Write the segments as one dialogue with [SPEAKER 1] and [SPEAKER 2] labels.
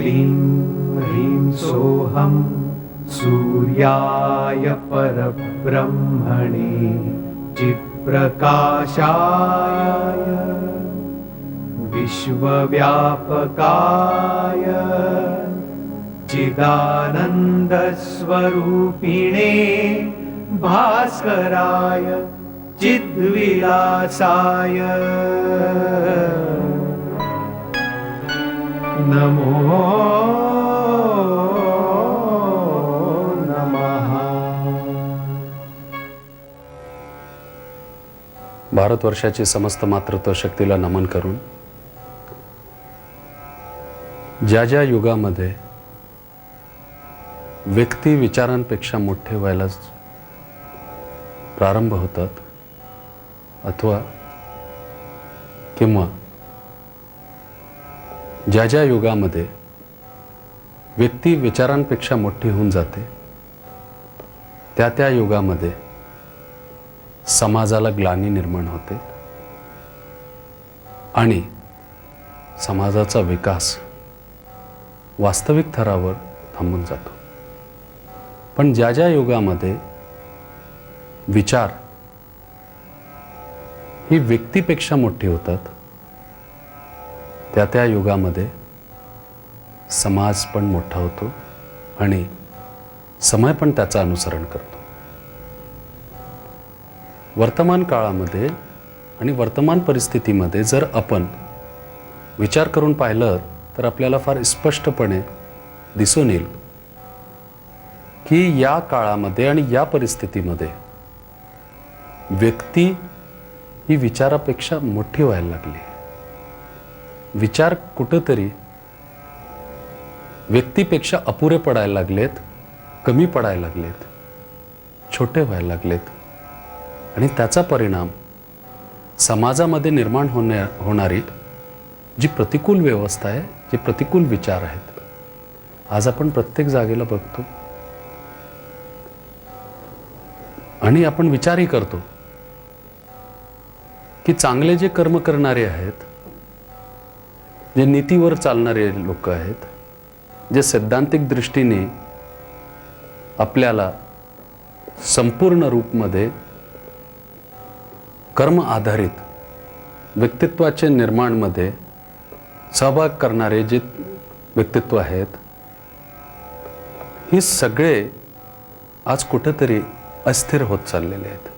[SPEAKER 1] क्लीं ह्रीं सोऽहं सूर्याय परब्रह्मणे चित्प्रकाशाय विश्वव्यापकाय चिदानन्दस्वरूपिणे भास्कराय चिद्विलासाय
[SPEAKER 2] भारतवर्षाची समस्त मातृत्व शक्तीला नमन करून ज्या ज्या युगामध्ये व्यक्ती विचारांपेक्षा मोठे व्हायला प्रारंभ होतात अथवा किंवा ज्या ज्या युगामध्ये व्यक्ती विचारांपेक्षा मोठी होऊन जाते त्या त्या युगामध्ये समाजाला ग्लानी निर्माण होते आणि समाजाचा विकास वास्तविक थरावर थांबून जातो. पण ज्या ज्या युगामध्ये विचार ही व्यक्तीपेक्षा मोठी होतात त्या त्या युगामध्ये समाज पण मोठा होतो आणि समय पण त्याचं अनुसरण करतो. वर्तमान काळामध्ये आणि वर्तमान परिस्थितीमध्ये जर आपण विचार करून पाहिलं तर आपल्याला फार स्पष्टपणे दिसून येईल की या काळामध्ये आणि या परिस्थितीमध्ये व्यक्ती ही विचारापेक्षा मोठी व्हायला लागली विचार कुठंतरी व्यक्तीपेक्षा अपुरे पडायला लागलेत कमी पडायला लागलेत छोटे व्हायला लागलेत. आणि त्याचा परिणाम समाजामध्ये निर्माण होण्या होणारी जी प्रतिकूल व्यवस्था आहे जे प्रतिकूल विचार आहेत आज आपण प्रत्येक जागेला बघतो. आणि आपण विचारही करतो की चांगले जे कर्म करणारे आहेत जे नीतीवर चालणारे लोक आहेत जे सैद्धांतिक दृष्टीने आपल्याला संपूर्ण रूपमध्ये कर्म आधारित व्यक्तित्वाचे निर्माणमध्ये सहभाग करणारे जे व्यक्तित्व आहेत ही सगळे आज कुठंतरी अस्थिर होत चाललेले आहेत.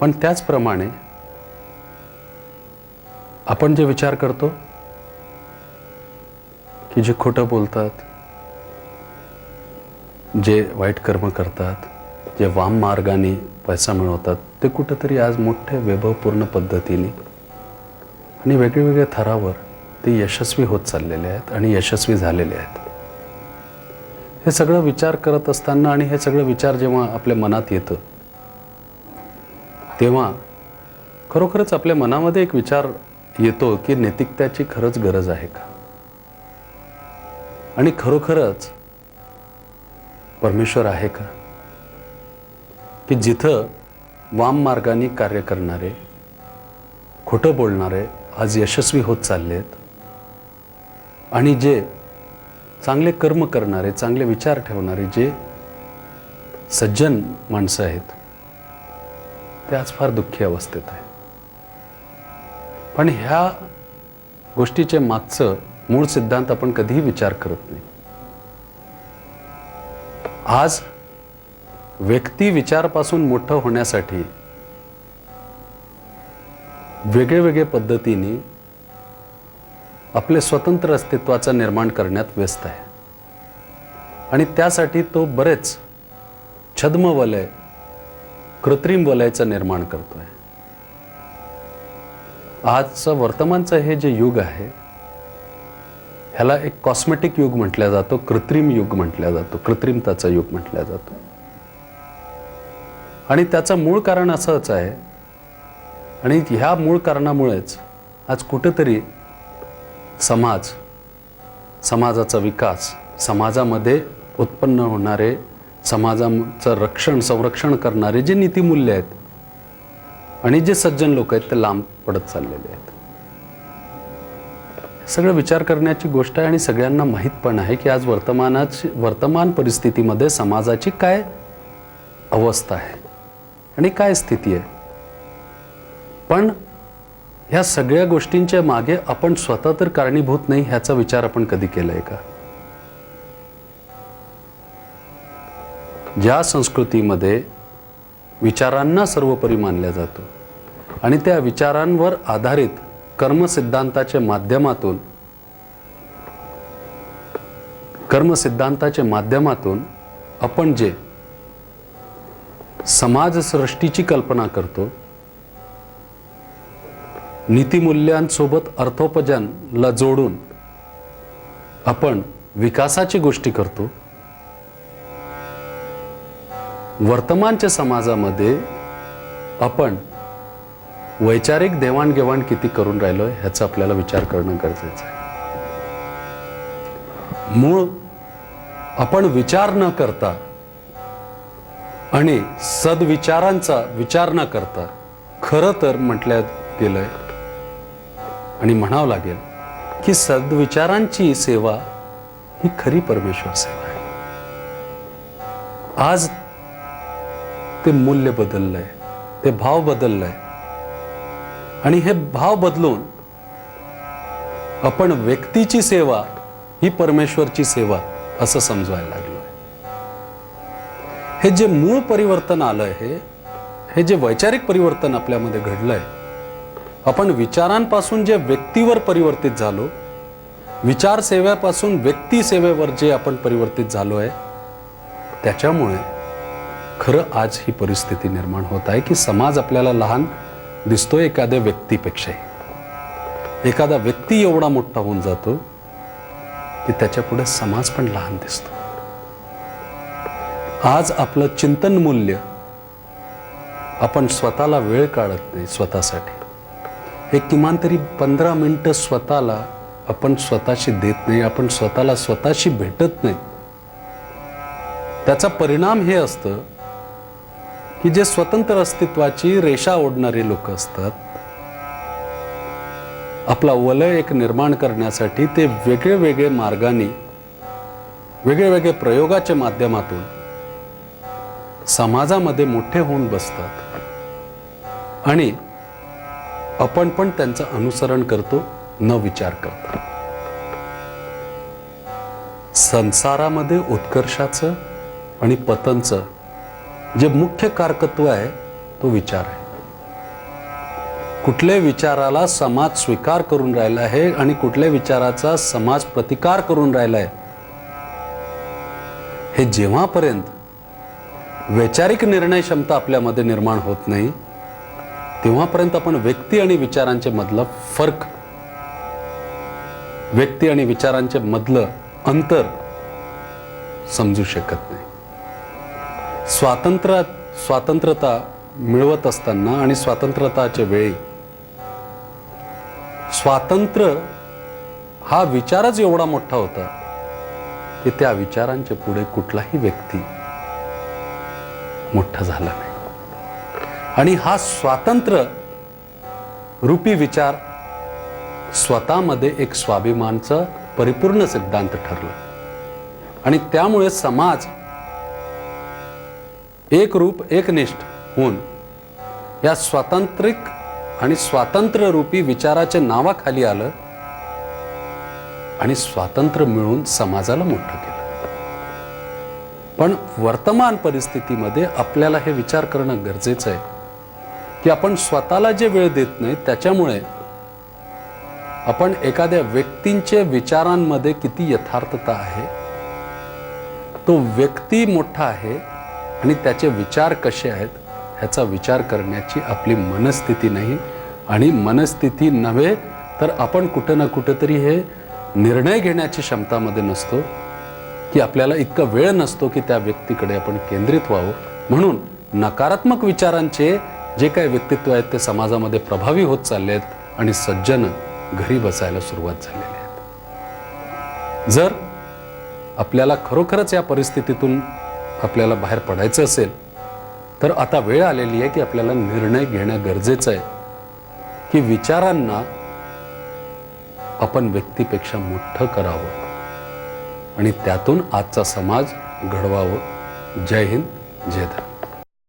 [SPEAKER 2] पण त्याचप्रमाणे आपण जे विचार करतो की जे खोटं बोलतात जे वाईट कर्म करतात जे वाम मार्गाने पैसा मिळवतात ते कुठंतरी आज मोठ्या वैभवपूर्ण पद्धतीने आणि वेगळ्या थरावर ते यशस्वी होत चाललेले आहेत आणि यशस्वी झालेले आहेत. हे सगळं विचार करत असताना आणि हे सगळं विचार जेव्हा आपल्या मनात येतं तेव्हा खरोखरच आपल्या मनामध्ये एक विचार येतो की नैतिकत्याची खरंच गरज आहे का? आणि खरोखरच परमेश्वर आहे का? की जिथं वाम मार्गाने कार्य करणारे खोटं बोलणारे आज यशस्वी होत चालले आहेत आणि जे चांगले कर्म करणारे चांगले विचार ठेवणारे जे सज्जन माणसं आहेत ते आज फार दुःखी अवस्थेत आहे पण ह्या गोष्टीचे मागचं मूळ सिद्धांत आपण कधीही विचार करत नाही. आज व्यक्ती विचारपासून मोठं होण्यासाठी वेगळे वेगळे पद्धतीने आपले स्वतंत्र अस्तित्वाचं निर्माण करण्यात व्यस्त आहे. आणि त्यासाठी तो बरेच छद्म वलय कृत्रिम वलयाचं निर्माण करतोय. आजचं वर्तमानचं हे जे युग आहे ह्याला एक कॉस्मेटिक युग म्हटला जातो कृत्रिम युग म्हटला जातो कृत्रिमताचा युग म्हटला जातो. आणि त्याचं मूळ कारण असंच आहे आणि ह्या मूळ कारणामुळेच आज कुठेतरी समाज समाजाचा विकास समाजामध्ये उत्पन्न होणारे समाजाचं रक्षण संरक्षण करणारे जे नीतिमूल्य आहेत आणि जे सज्जन लोक आहेत ते लांब पडत चाललेले आहेत. सगळं विचार करण्याची गोष्ट आहे आणि सगळ्यांना माहीत पण आहे की आज वर्तमानाची वर्तमान परिस्थितीमध्ये समाजाची काय अवस्था आहे आणि काय स्थिती आहे. पण ह्या सगळ्या गोष्टींच्या मागे आपण स्वतः तर कारणीभूत नाही ह्याचा विचार आपण कधी केलाय का? ज्या संस्कृतीमध्ये विचारांना सर्वोपरी मानल्या जातो आणि त्या विचारांवर आधारित कर्मसिद्धांताच्या माध्यमातून कर्मसिद्धांताच्या माध्यमातून आपण जे समाजसृष्टीची कल्पना करतो नीतिमूल्यांसोबत अर्थोपजनला जोडून आपण विकासाची गोष्टी करतो वर्तमानच्या समाजामध्ये आपण वैचारिक देवाणघेवाण किती करून राहिलो ह्याचा आपल्याला विचार करणं गरजेचं आहे. मूळ आपण विचार न करता आणि सद्विचारांचा विचार न करता खरं तर म्हटल्या गेलंय आणि म्हणावं लागेल की सद्विचारांची सेवा ही खरी परमेश्वर सेवा आहे. आज ते मूल्य बदललंय ते भाव बदललाय आणि हे भाव बदलून आपण व्यक्तीची सेवा ही परमेश्वरची सेवा असं समजवायला लागलोय. हे जे मूळ परिवर्तन आलंय हे हे जे वैचारिक परिवर्तन आपल्यामध्ये घडलंय आपण विचारांपासून जे व्यक्तीवर परिवर्तित झालो विचार सेवेपासून व्यक्ती सेवेवर जे आपण परिवर्तित झालो आहे त्याच्यामुळे खरं आज ही परिस्थिती निर्माण होत आहे की समाज आपल्याला लहान दिसतोय एखाद्या व्यक्तीपेक्षाही. एखादा व्यक्ती एवढा मोठा होऊन जातो की त्याच्या पुढे समाज पण लहान दिसतो. आज आपलं चिंतन मूल्य आपण स्वतःला वेळ काढत नाही स्वतःसाठी. एक किमान तरी पंधरा मिनटं स्वतःला आपण स्वतःशी देत नाही आपण स्वतःला स्वतःशी भेटत नाही. त्याचा परिणाम हे असतं की जे स्वतंत्र अस्तित्वाची रेषा ओढणारे लोक असतात आपला वलय एक निर्माण करण्यासाठी ते वेगळे वेगळे मार्गाने वेगळे वेगळे प्रयोगाच्या माध्यमातून समाजामध्ये मोठे होऊन बसतात. आणि आपण पण त्यांचं अनुसरण करतो न विचार करता. संसारामध्ये उत्कर्षाचं आणि पतनचं जे मुख्य कारकत्व आहे तो विचार आहे. कुठल्या विचाराला समाज स्वीकार करून राहिला आहे आणि कुठल्या विचाराचा समाज प्रतिकार करून राहिला आहे हे जेव्हापर्यंत वैचारिक निर्णय क्षमता आपल्यामध्ये निर्माण होत नाही तेव्हापर्यंत आपण व्यक्ती आणि विचारांचे मधलं फरक व्यक्ती आणि विचारांचे मधलं अंतर समजू शकत नाही. स्वातंत्र्य स्वातंत्र्यता मिळवत असताना आणि स्वातंत्र्यताच्या वेळी स्वातंत्र्य हा विचारच एवढा मोठा होता की त्या विचारांच्या पुढे कुठलाही व्यक्ती मोठा झाला नाही. आणि हा स्वातंत्र्य रूपी विचार स्वतःमध्ये एक स्वाभिमानचा परिपूर्ण सिद्धांत ठरला. आणि त्यामुळे समाज एक रूप एकनिष्ठ होऊन या स्वातंत्रिक आणि स्वातंत्र्य रूपी विचाराच्या नावाखाली आलं आणि स्वातंत्र्य मिळून समाजाला मोठं केलं. पण वर्तमान परिस्थितीमध्ये आपल्याला हे विचार करणं गरजेचं आहे की आपण स्वतःला जे वेळ देत नाही त्याच्यामुळे आपण एखाद्या व्यक्तींच्या विचारांमध्ये किती यथार्थता आहे? तो व्यक्ती मोठा आहे आणि त्याचे विचार कसे आहेत ह्याचा विचार करण्याची आपली मनस्थिती नाही. आणि मनस्थिती नव्हे तर आपण कुठं ना कुठंतरी हे निर्णय घेण्याची क्षमतामध्ये नसतो. की आपल्याला इतका वेळ नसतो की त्या व्यक्तीकडे आपण केंद्रित व्हावं. म्हणून नकारात्मक विचारांचे जे काही व्यक्तित्व आहेत ते समाजामध्ये प्रभावी होत चालले आहेत आणि सज्जन घरी बसायला सुरुवात झालेली आहेत. जर आपल्याला खरोखरच या परिस्थितीतून आपल्याला बाहेर पडायचं असेल तर आता वेळ आलेली आहे की आपल्याला निर्णय घेणं गरजेचं आहे. की विचारांना आपण व्यक्तीपेक्षा मोठं करावं आणि त्यातून आजचा समाज घडवावं. जय हिंद जय धर्म.